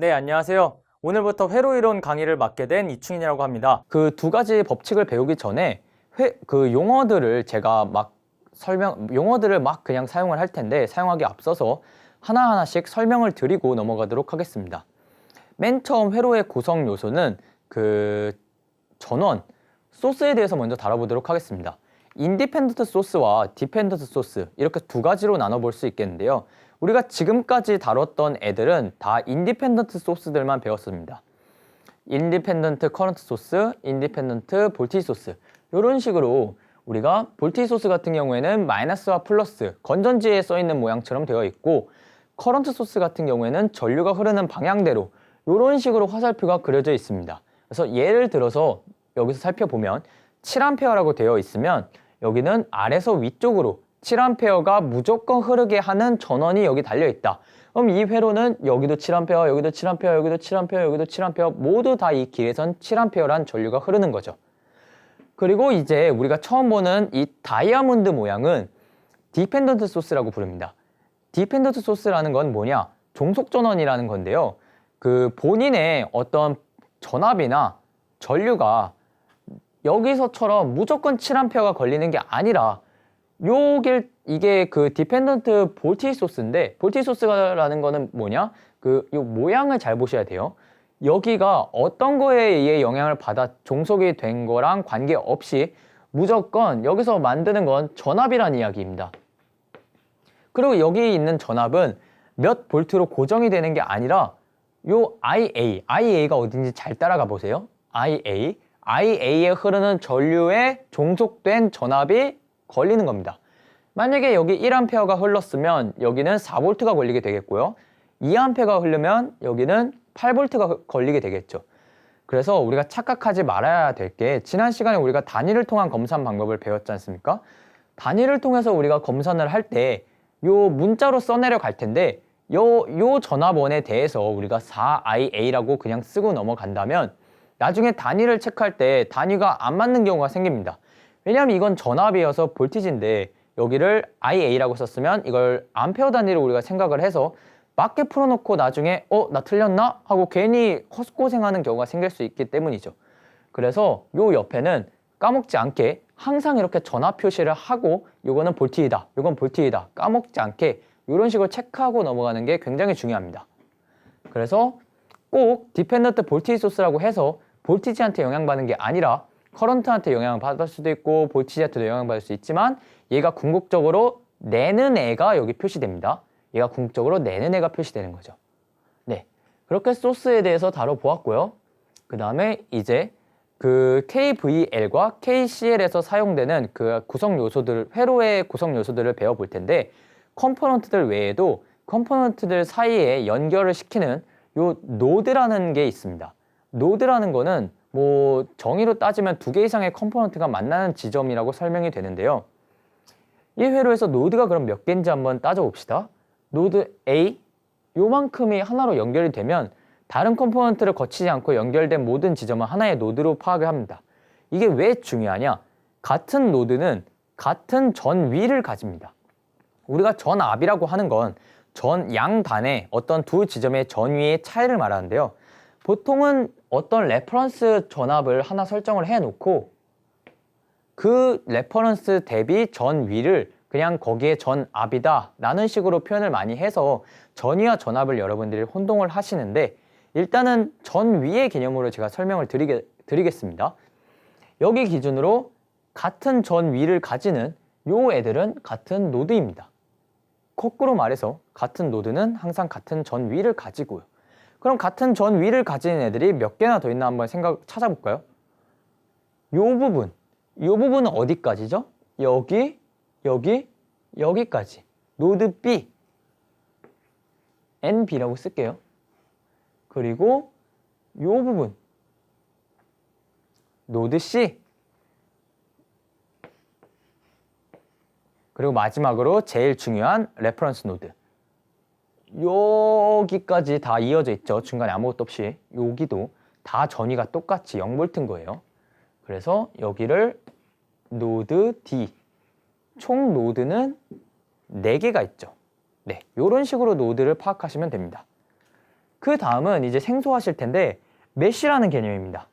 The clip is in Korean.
네, 안녕하세요. 오늘부터 회로 이론 강의를 맡게 된 이충인이라고 합니다. 그 두 가지 법칙을 배우기 전에 회, 그 용어들을 제가 막 설명, 용어들을 막 그냥 사용을 할 텐데 사용하기 앞서서 하나하나씩 설명을 드리고 넘어가도록 하겠습니다. 맨 처음 회로의 구성 요소는 그 전원, 소스에 대해서 먼저 다뤄보도록 하겠습니다. 인디펜던트 소스와 디펜던트 소스 이렇게 두 가지로 나눠볼 수 있겠는데요. 우리가 지금까지 다뤘던 애들은 다 인디펜던트 소스들만 배웠습니다. 인디펜던트 커런트 소스, 인디펜던트 볼티지 소스 이런 식으로 우리가 볼티지 소스 같은 경우에는 마이너스와 플러스 건전지에 써 있는 모양처럼 되어 있고 커런트 소스 같은 경우에는 전류가 흐르는 방향대로 이런 식으로 화살표가 그려져 있습니다. 그래서 예를 들어서 여기서 살펴보면 7A라고 되어 있으면 여기는 아래서 위쪽으로 7A가 무조건 흐르게 하는 전원이 여기 달려 있다. 그럼 이 회로는 여기도 7A, 여기도 7A, 여기도 7A, 여기도 7A 모두 다 이 길에선 7A란 전류가 흐르는 거죠. 그리고 이제 우리가 처음 보는 이 다이아몬드 모양은 디펜던트 소스라고 부릅니다. 디펜던트 소스라는 건 뭐냐? 종속 전원이라는 건데요. 그 본인의 어떤 전압이나 전류가 여기서처럼 무조건 7A가 걸리는 게 아니라 요길 이게 그 디펜던트 볼티지 소스인데 볼티지 소스라는 거는 뭐냐? 그 요 모양을 잘 보셔야 돼요. 여기가 어떤 거에 의해 영향을 받아 종속이 된 거랑 관계없이 무조건 여기서 만드는 건 전압이란 이야기입니다. 그리고 여기 있는 전압은 몇 볼트로 고정이 되는 게 아니라 요 IA, IA가 어딘지 잘 따라가 보세요. IA, IA에 흐르는 전류에 종속된 전압이 걸리는 겁니다. 만약에 여기 1A가 흘렀으면 여기는 4V가 걸리게 되겠고요. 2A가 흐르면 여기는 8V가 걸리게 되겠죠. 그래서 우리가 착각하지 말아야 될 게 지난 시간에 우리가 단위를 통한 검산 방법을 배웠지 않습니까? 단위를 통해서 우리가 검산을 할 때 요 문자로 써내려 갈 텐데 요, 요 전압원에 대해서 우리가 4IA라고 그냥 쓰고 넘어간다면 나중에 단위를 체크할 때 단위가 안 맞는 경우가 생깁니다. 왜냐하면 이건 전압이어서 볼티지인데 여기를 IA라고 썼으면 이걸 암페어 단위로 우리가 생각을 해서 맞게 풀어놓고 나중에 어 나 틀렸나 하고 괜히 헛고생하는 경우가 생길 수 있기 때문이죠. 그래서 요 옆에는 까먹지 않게 항상 이렇게 전압 표시를 하고 요거는 볼티이다, 요건 볼티이다 까먹지 않게 이런 식으로 체크하고 넘어가는 게 굉장히 중요합니다. 그래서 꼭 디펜던트 볼티지 소스라고 해서 볼티지한테 영향받는 게 아니라 커런트한테 영향을 받을 수도 있고 볼티지한테도 영향받을 수 있지만 얘가 궁극적으로 내는 애가 여기 표시됩니다. 얘가 궁극적으로 내는 애가 표시되는 거죠. 네, 그렇게 소스에 대해서 다뤄보았고요. 그 다음에 이제 그 KVL과 KCL에서 사용되는 그 구성 요소들, 회로의 구성 요소들을 배워볼 텐데 컴포넌트들 외에도 컴포넌트들 사이에 연결을 시키는 요 노드라는 게 있습니다. 노드라는 거는 뭐 정의로 따지면 두 개 이상의 컴포넌트가 만나는 지점이라고 설명이 되는데요. 이 회로에서 노드가 그럼 몇 개인지 한번 따져봅시다. 노드 A 요만큼이 하나로 연결이 되면 다른 컴포넌트를 거치지 않고 연결된 모든 지점은 하나의 노드로 파악을 합니다. 이게 왜 중요하냐? 같은 노드는 같은 전 위를 가집니다. 우리가 전압이라고 하는 건 전 양단의 어떤 두 지점의 전위의 차이를 말하는데요. 보통은 어떤 레퍼런스 전압을 하나 설정을 해 놓고 그 레퍼런스 대비 전 위를 그냥 거기에 전압이다 라는 식으로 표현을 많이 해서 전위와 전압을 여러분들이 혼동을 하시는데 일단은 전위의 개념으로 제가 설명을 드리게, 드리겠습니다. 여기 기준으로 같은 전위를 가지는 요 애들은 같은 노드입니다. 거꾸로 말해서 같은 노드는 항상 같은 전위를 가지고요. 그럼 같은 전 위를 가지는 애들이 몇 개나 더 있나 한번 생각 찾아볼까요? 요 부분, 요 부분은 어디까지죠? 여기, 여기, 여기까지. 노드 B, NB라고 쓸게요. 그리고 요 부분, 노드 C. 그리고 마지막으로 제일 중요한 레퍼런스 노드. 여기까지 다 이어져 있죠. 중간에 아무것도 없이. 여기도 다 전위가 똑같이 0V인 거예요. 그래서 여기를 노드 D. 총 노드는 4개가 있죠. 네, 이런 식으로 노드를 파악하시면 됩니다. 그 다음은 이제 생소하실 텐데 메쉬라는 개념입니다.